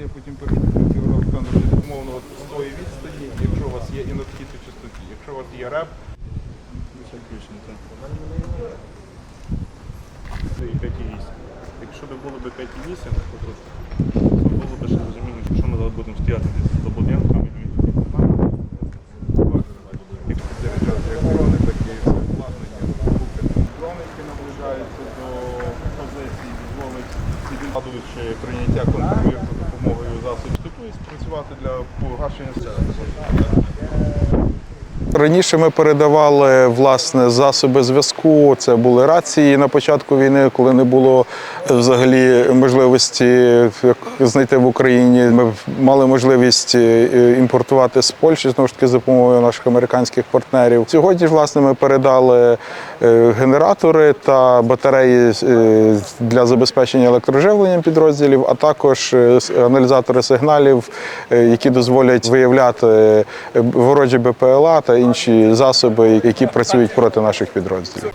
Я потім передаю Олександру умовно з тої відстані, якщо у вас є іноксід у частоті, якщо у вас є реп, ну, більше не так. Це і 5,8. Якщо б було б 5,8, то було б ще розуміння, що ми зараз будемо стояти десь за будинками, і він такий як дрони, так і все обладнання. Дрони, які наближаються до позиції, дозволить відвідувачі прийняття контролю за допомогою засобів штуку і спрацювати для погашення. Раніше ми передавали власне засоби зв'язку. Це були рації на початку війни, коли не було взагалі можливості знайти в Україні. Ми мали можливість е, імпортувати з Польщі знову ж таки за допомогою наших американських партнерів. Сьогодні ж власне ми передали е, генератори та батареї е, для забезпечення електроживленням підрозділів, а також аналізатори сигналів, які дозволять виявляти ворожі БПЛА та інші засоби, які працюють проти наших підрозділів.